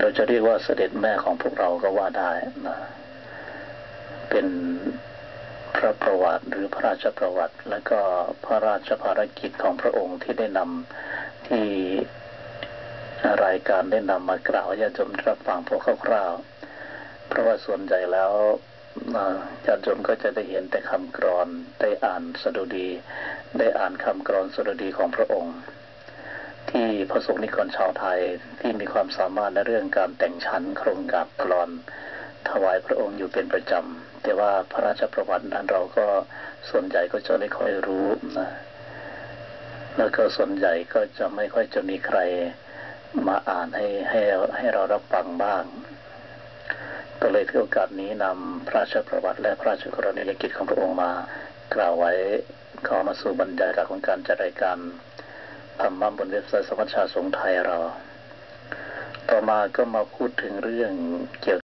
เราจะเรียกว่าเสด็จแม่ของพวกเราก็ว่าได้นะ เป็นพระประวัติหรือพระราชประวัติ และก็พระราชภารกิจของพระองค์ที่ได้นำที่รายการได้นำมากล่าวญาติโยมรับฟังพวกคร่าวๆ เพราะว่าส่วนใหญ่แล้วญาติโยมก็จะได้เห็นแต่คำกรอน ได้อ่านสดุดี ได้อ่านคำกรอนสดุดีของพระองค์ ที่พระสงฆ์นิกรชาวไทยที่มีความสามารถในเรื่องการแต่งชั้นโครงกับกรอนถวายพระองค์อยู่เป็นประจำ แต่ว่าพระราชประวัตินั้นเราก็ส่วนใหญ่ก็จะไม่ค่อยรู้นะแล้วก็ส่วนใหญ่ก็จะไม่ค่อยจะมีใครมาอ่านให้ให้ให้เรารับฟังบ้าง ก็เลยถือโอกาสนี้นำพระราชประวัติและพระราชกรณียกิจของพระองค์มากล่าวไว้ขอมาสู่บรรยากาศของการจัดรายการ ธรรมะบนเว็บไซต์สมัชชาสงไทยเรา ต่อมาก็มาพูดถึงเรื่องเกี่ยว